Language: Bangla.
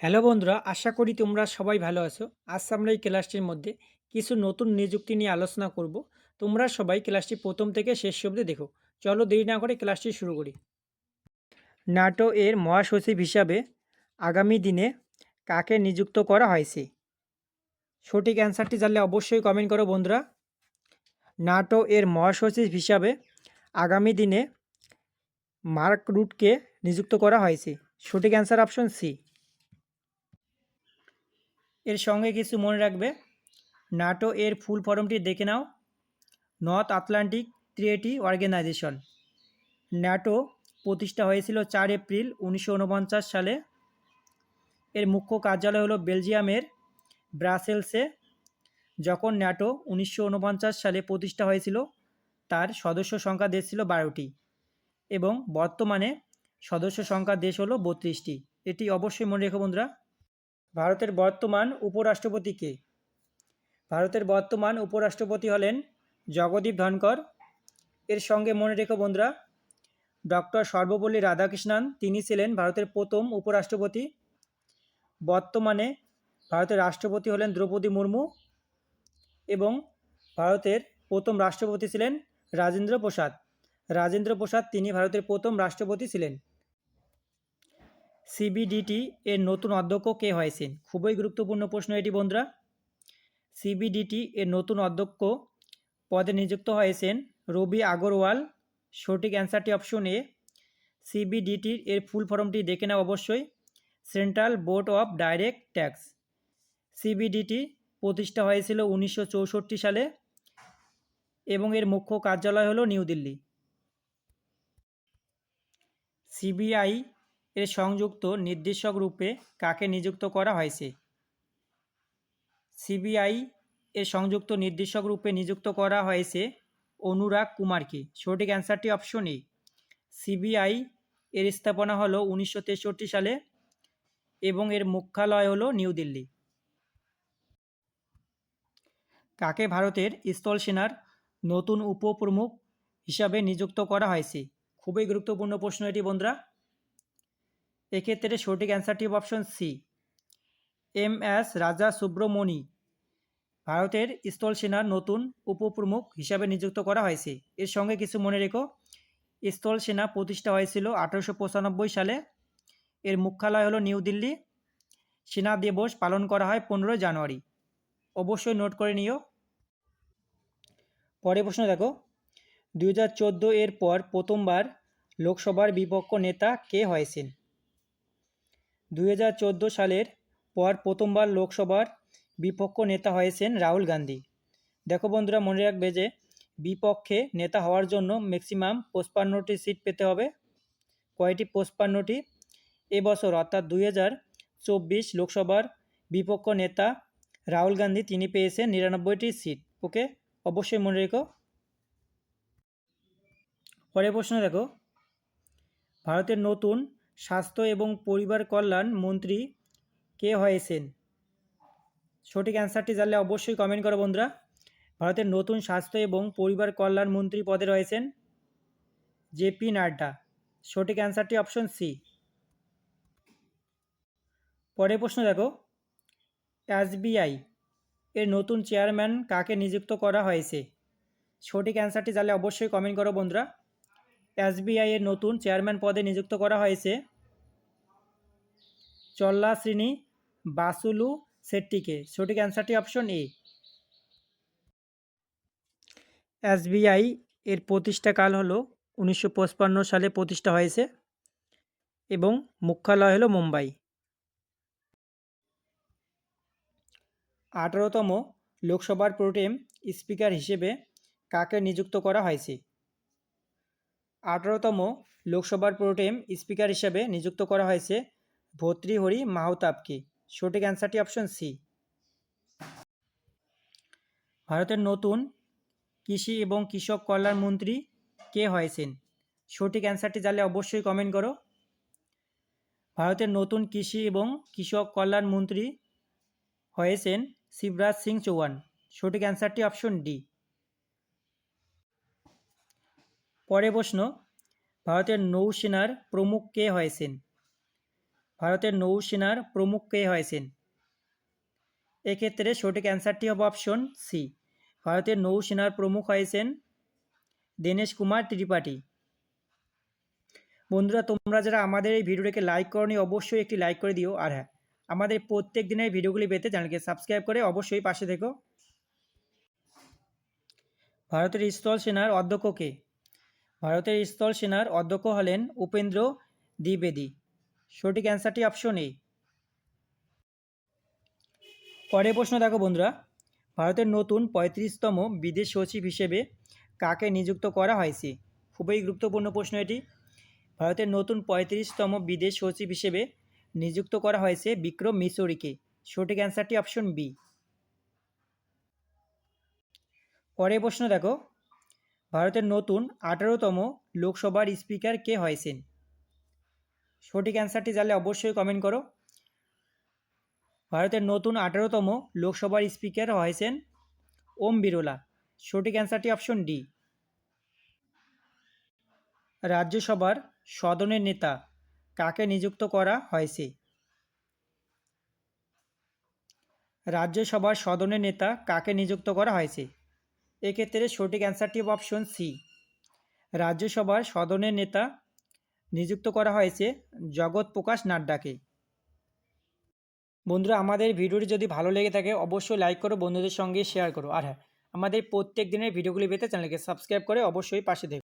হ্যালো বন্ধুরা, আশা করি তোমরা সবাই ভালো আছো। আজ আমরা এই ক্লাসটির মধ্যে কিছু নতুন নিযুক্তি নিয়ে আলোচনা করব। তোমরা সবাই ক্লাসটি প্রথম থেকে শেষ অবধি দেখো। চলো দেরি না করে ক্লাসটি শুরু করি। নাটো এর মহাসচিব হিসাবে আগামী দিনে কাকে নিযুক্ত করা হয়েছে? সঠিক অ্যান্সারটি জানলে অবশ্যই কমেন্ট করো বন্ধুরা। নাটো এর মহাসচিব হিসাবে আগামী দিনে মার্ক রুটকে নিযুক্ত করা হয়েছে। সঠিক অ্যান্সার অপশন সি এর সঙ্গে কিছু মনে রাখবে। নাটো এর ফুল ফর্মটি দেখে নাও। North atlantic treaty organization. NATO প্রতিষ্ঠা হয়েছিল চার এপ্রিল উনিশশো ঊনপঞ্চাশ সালে। এর মুখ্য কার্যালয় হলো বেলজিয়ামের ব্রাসেলসে। যখন ন্যাটো উনিশশো ঊনপঞ্চাশ সালে প্রতিষ্ঠা হয়েছিল, তার সদস্য সংখ্যা দেশ ছিল বারোটি এবং বর্তমানে সদস্য সংখ্যা দেশ হলো বত্রিশটি। এটি অবশ্যই মনে রেখো বন্ধুরা। ভারতের বর্তমান উপরাষ্ট্রপতি কে? ভারতের বর্তমান উপরাষ্ট্রপতি হলেন জগদীপ ধনকর এর সঙ্গে মনে রেখো বন্ধুরা, ডক্টর সর্বপল্লী রাধাকৃষ্ণান, তিনি ছিলেন ভারতের প্রথম উপরাষ্ট্রপতি। বর্তমানে ভারতের রাষ্ট্রপতি হলেন দ্রৌপদী মুর্মু এবং ভারতের প্রথম রাষ্ট্রপতি ছিলেন রাজেন্দ্র প্রসাদ। রাজেন্দ্র প্রসাদ তিনি ভারতের প্রথম রাষ্ট্রপতি ছিলেন। সিবিডিটি এর নতুন অধ্যক্ষ কে হয়েছেন? খুবই গুরুত্বপূর্ণ প্রশ্ন এটি, বন্ধুরা। সিবিডিটি এর নতুন অধ্যক্ষ পদে নিযুক্ত হয়েছেন রবি আগরওয়াল। সঠিক অ্যান্সারটি অপশন এ। সিবিডিটির এর ফুল ফর্মটি দেখে নাও অবশ্যই। Central board of direct tax. CBDT প্রতিষ্ঠা হয়েছিল উনিশশো চৌষট্টি সালে এবং এর মুখ্য কার্যালয় হলো নিউ দিল্লি। সিবিআই এর সংযুক্ত নির্দেশক রূপে কাকে নিযুক্ত করা হয়েছে? সিবিআই এর সংযুক্ত নির্দেশক রূপে নিযুক্ত করা হয়েছে অনুরাগ কুমারকে। সঠিক অ্যান্সারটি অপশন এ। সিবিআই এর স্থাপনা হলো উনিশশো তেষট্টি সালে এবং এর মুখ্যালয় হলো নিউ দিল্লি। কাকে ভারতের স্থল সেনার নতুন উপপ্রমুখ হিসাবে নিযুক্ত করা হয়েছে? খুবই গুরুত্বপূর্ণ প্রশ্ন এটি বন্ধুরা। এক্ষেত্রে সঠিক অ্যান্সারটি অপশন সি এম এস রাজা সুব্রমণি ভারতের স্থল সেনার নতুন উপপ্রমুখ হিসাবে নিযুক্ত করা হয়েছে। এর সঙ্গে কিছু মনে রেখো। স্থল সেনা প্রতিষ্ঠা হয়েছিল আঠারোশো পঁচানব্বই সালে। এর মুখ্যালয় হলো নিউ দিল্লি। সেনা দিবস পালন করা হয় পনেরোই জানুয়ারি। অবশ্যই নোট করে নিও। পরে প্রশ্ন দেখো। দুই হাজার চোদ্দ এর পর প্রথমবার লোকসভার বিপক্ষ নেতা কে হয়েছেন? দুই হাজার চোদ্দ সালের পর প্রথমবার লোকসভার বিপক্ষ নেতা হয়েছেন রাহুল গান্ধী। দেখো বন্ধুরা, মনে রাখবে যে বিপক্ষে নেতা হওয়ার জন্য ম্যাক্সিমাম পঁচপান্নটি সিট পেতে হবে। কয়টি? পঁচপান্নটি। এবছর অর্থাৎ দুই লোকসভার বিপক্ষ নেতা রাহুল গান্ধী, তিনি পেয়েছেন নিরানব্বইটি সিট ওকে অবশ্যই মনে রেখো। পরের প্রশ্ন দেখো। ভারতের নতুন স্বাস্থ্য এবং পরিবার কল্যাণ মন্ত্রী কে হয়েছেন? সঠিক অ্যান্সারটি জানলে অবশ্যই কমেন্ট করো বন্ধুরা। ভারতের নতুন স্বাস্থ্য এবং পরিবার কল্যাণ মন্ত্রী পদে রয়েছেন জে জেপি নাড্ডা। সঠিক অ্যান্সারটি অপশন সি পরের প্রশ্ন দেখো। এসবিআই এর নতুন চেয়ারম্যান কাকে নিযুক্ত করা হয়েছে? সঠিক অ্যান্সারটি জানলে অবশ্যই কমেন্ট করো বন্ধুরা। এসবিআই এর নতুন চেয়ারম্যান পদে নিযুক্ত করা হয়েছে চল্লা শ্রীনি বাসুলু শেট্টিকে। সঠিক অ্যান্সারটি অপশন এ। এসবিআই এর প্রতিষ্ঠাকাল হলো উনিশশো সালে প্রতিষ্ঠা হয়েছে এবং মুখ্যালয় হলো মুম্বাই। আঠারোতম লোকসভার প্রোটেম স্পিকার হিসেবে কাকে নিযুক্ত করা হয়েছে? আঠারোতম লোকসভার প্রোটেম স্পিকার হিসেবে নিযুক্ত করা হয়েছে ভর্তৃহরি মাহতাবকে সঠিক অ্যান্সারটি অপশন সি। ভারতের নতুন কৃষি এবং কৃষক কল্যাণ মন্ত্রী কে হয়েছেন? সঠিক অ্যান্সারটি জানলে অবশ্যই কমেন্ট করো। ভারতের নতুন কৃষি এবং কৃষক কল্যাণ মন্ত্রী হয়েছেন শিবরাজ সিং চৌহান। সঠিক অ্যান্সারটি অপশন ডি। পরে প্রশ্ন, ভারতের নৌসেনার প্রমুখ কে হয়েছেন? ভারতের নৌসেনার প্রমুখ কে হয়েছেন? এক্ষেত্রে সঠিক অ্যান্সারটি হবে অপশন সি ভারতের নৌসেনার প্রমুখ হয়েছেন দীনেশ কুমার ত্রিপাঠী। বন্ধুরা, তোমরা যারা আমাদের এই ভিডিওটিকে লাইক করনি, অবশ্যই একটি লাইক করে দিও। আর হ্যাঁ আমাদের প্রত্যেক দিনের ভিডিওগুলি পেতে চ্যানেলকে সাবস্ক্রাইব করে অবশ্যই পাশে থেকো। ভারতের স্থল সেনার অধ্যক্ষ কে? ভারতের স্থল সেনার অধ্যক্ষ হলেন উপেন্দ্র দ্বিবেদী। সঠিক অ্যান্সারটি অপশন এ। পরের প্রশ্ন দেখো বন্ধুরা। ভারতের নতুন পঁয়ত্রিশতম বিদেশ সচিব হিসেবে কাকে নিযুক্ত করা হয়েছে? খুবই গুরুত্বপূর্ণ প্রশ্ন এটি। ভারতের নতুন পঁয়ত্রিশতম বিদেশ সচিব হিসেবে নিযুক্ত করা হয়েছে বিক্রম মিশরিকে সঠিক অ্যান্সারটি অপশন বি। পরের প্রশ্ন দেখো। ভারতের নতুন আঠারোতম লোকসভার স্পিকার কে হয়েছেন? সঠিক অ্যান্সারটি জানলে অবশ্যই কমেন্ট করো। ভারতের নতুন আঠারোতম লোকসভার স্পিকার হয়েছেন ওম বিরলা। সঠিক অ্যান্সারটি অপশন ডি রাজ্যসভার সদনের নেতা কাকে নিযুক্ত করা হয়েছে? রাজ্যসভার সদনের নেতা কাকে নিযুক্ত করা হয়েছে? এক্ষেত্রে সঠিক অ্যান্সারটি হবে অপশন সি রাজ্যসভার সদনের নেতা নিযুক্ত করা হয়েছে জগৎ প্রকাশ নাড্ডাকে। বন্ধুরা, আমাদের ভিডিওটি যদি ভালো লেগে থাকে, অবশ্যই লাইক করো, বন্ধুদের সঙ্গে শেয়ার করো। আর হ্যাঁ আমাদের প্রত্যেক দিনের ভিডিওগুলি পেতে চ্যানেলকে সাবস্ক্রাইব করে অবশ্যই পাশে দেখো।